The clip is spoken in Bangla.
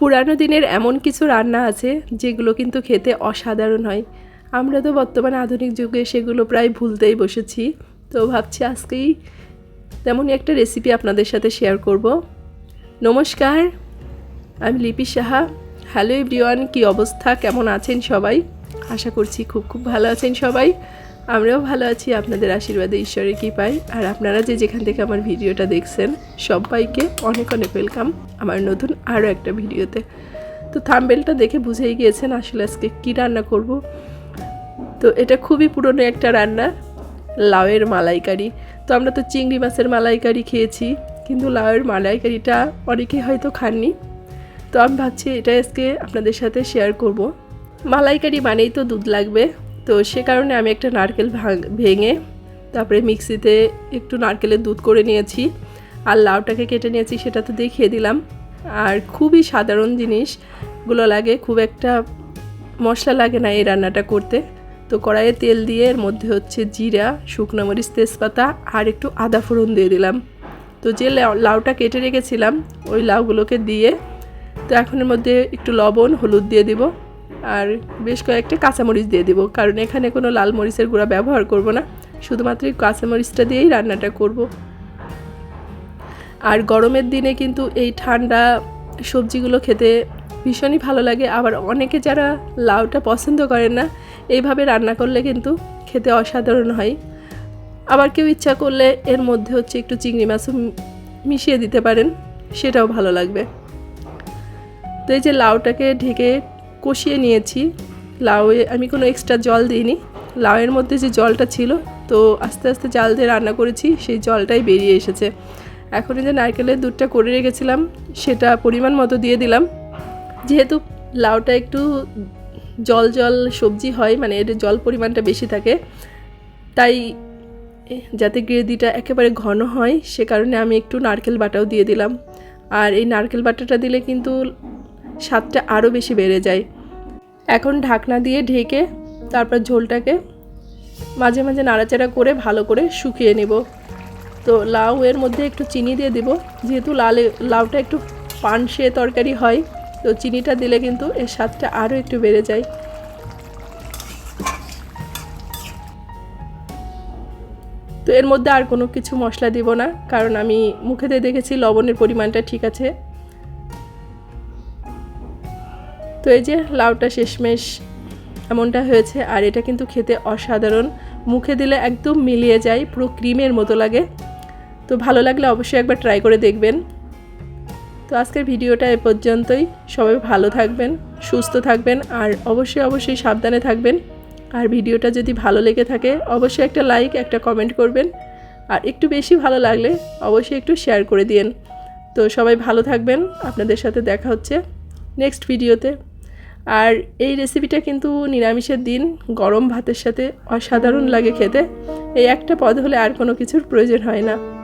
পুরানো দিনের এমন কিছু রান্না আছে যেগুলো কিন্তু খেতে অসাধারণ হয়। আমরা তো বর্তমানে আধুনিক যুগে সেগুলো প্রায় ভুলতেই বসেছি। তো ভাবছি আজকেই তেমনই একটা রেসিপি আপনাদের সাথে শেয়ার করব। নমস্কার, আমি লিপি সাহা। হ্যালো এভরিওয়ান কী অবস্থা? কেমন আছেন সবাই? আশা করছি খুব খুব ভালো আছেন সবাই। আমরাও ভালো আছি, আপনাদের আশীর্বাদে, ঈশ্বরের কৃপায়। আর আপনারা যে যেখান থেকে আমার ভিডিওটা দেখছেন, সবাইকে অনেক অনেক ওয়েলকাম আমার নতুন আরও একটা ভিডিওতে। তো থাম্বেলটা দেখে বুঝেই গিয়েছেন আসলে আজকে কী রান্না করব। তো এটা খুবই পুরনো একটা রান্না, লাউয়ের মালাইকারি। তো আমরা তো চিংড়ি মাছের মালাইকারি খেয়েছি, কিন্তু লাউয়ের মালাইকারিটা অনেকেই হয়তো খাননি। তো আমি ভাবছি এটা আজকে আপনাদের সাথে শেয়ার করব। মালাইকারি মানেই তো দুধ লাগবে। তো সে কারণে আমি একটা নারকেল ভাঙ- তারপরে মিক্সিতে একটু নারকেলের দুধ করে নিয়েছি আর লাউটাকে কেটে নিয়েছি, সেটা তো দেখিয়ে দিলাম। আর খুবই সাধারণ জিনিসগুলো লাগে, খুব একটা মশলা লাগে না এই রান্নাটা করতে। তো কড়াইয়ে তেল দিয়ে এর মধ্যে হচ্ছে জিরা, শুকনো মরিচ, তেজপাতা আর একটু আদা ফোড়ন দিয়ে দিলাম। তো যে লাউ- লাউটা কেটে রেখেছিলাম, ওই লাউগুলোকে দিয়ে তো এখন এর মধ্যে একটু লবণ, হলুদ দিয়ে দিব। আর বেশ কয়েকটা কাঁচামরিচ দিয়ে দেবো, কারণ এখানে কোনো লাল মরিচের গুঁড়া ব্যবহার করব না। শুধুমাত্র কাঁচামরিচটা দিয়েই রান্নাটা করব। আর গরমের দিনে কিন্তু এই ঠান্ডা সবজিগুলো খেতে ভীষণই ভালো লাগে। আবার অনেকে যারা লাউটা পছন্দ করেন না, এইভাবে রান্না করলে কিন্তু খেতে অসাধারণ হয়। আবার কেউ ইচ্ছা করলে এর মধ্যে হচ্ছে একটু চিংড়ি মাছও মিশিয়ে দিতে পারেন, সেটাও ভালো লাগবে। তো এই যে লাউটাকে ঢেকে কষিয়ে নিয়েছি। লাউয়ে আমি কোনো এক্সট্রা জল দিইনি। লাউয়ের মধ্যে যে জলটা ছিল, তো আস্তে আস্তে জাল দিয়ে রান্না করেছি, সেই জলটাই বেরিয়ে এসেছে। এখন যে নারকেলের দুধটা করে রেখেছিলাম, সেটা পরিমাণ মতো দিয়ে দিলাম। যেহেতু লাউটা একটু জল জল সবজি হয় মানে এর জল পরিমাণটা বেশি থাকে, তাই যাতে গ্রেভিটা একেবারে ঘন হয়, সে কারণে আমি একটু নারকেল বাটাও দিয়ে দিলাম। আর এই নারকেল বাটাটা দিলে কিন্তু স্বাদটা আরও বেশি বেড়ে যায়। এখন ঢাকনা দিয়ে ঢেকে তারপর ঝোলটাকে মাঝে মাঝে নাড়াচাড়া করে ভালো করে শুকিয়ে নেব। তো লাউ এর মধ্যে একটু চিনি দিয়ে দিব। যেহেতু লালে, লাউটা একটু পানসে তরকারি হয়, তো চিনিটা দিলে কিন্তু এর স্বাদটা আরও একটু বেড়ে যায়। তো এর মধ্যে আর কোনো কিছু মশলা দিব না, কারণ আমি মুখেতে দেখেছি লবণের পরিমাণটা ঠিক আছে। তো এই যে লাউটা শেষমেশ এমনটা হয়েছে, আর এটা কিন্তু খেতে অসাধারণ। মুখে দিলে একদম মিলিয়ে যায়, পুরো ক্রিমের মতো লাগে। তো ভালো লাগলে অবশ্যই একবার ট্রাই করে দেখবেন। তো আজকের ভিডিওটা এ পর্যন্তই। সবাই ভালো থাকবেন, সুস্থ থাকবেন, আর অবশ্যই অবশ্যই সাবধানে থাকবেন। আর ভিডিওটা যদি ভালো লেগে থাকে, অবশ্যই একটা লাইক একটা কমেন্ট করবেন। আর একটু বেশি ভালো লাগলে অবশ্যই একটু শেয়ার করে দিন তো সবাই ভালো থাকবেন। আপনাদের সাথে দেখা হচ্ছে নেক্সট ভিডিওতে আর এই রেসিপিটা কিন্তু নিরামিষের দিন গরম ভাতের সাথে অসাধারণ লাগে খেতে। এই একটা পদ হলে আর কোনো কিছুর প্রয়োজন হয় না।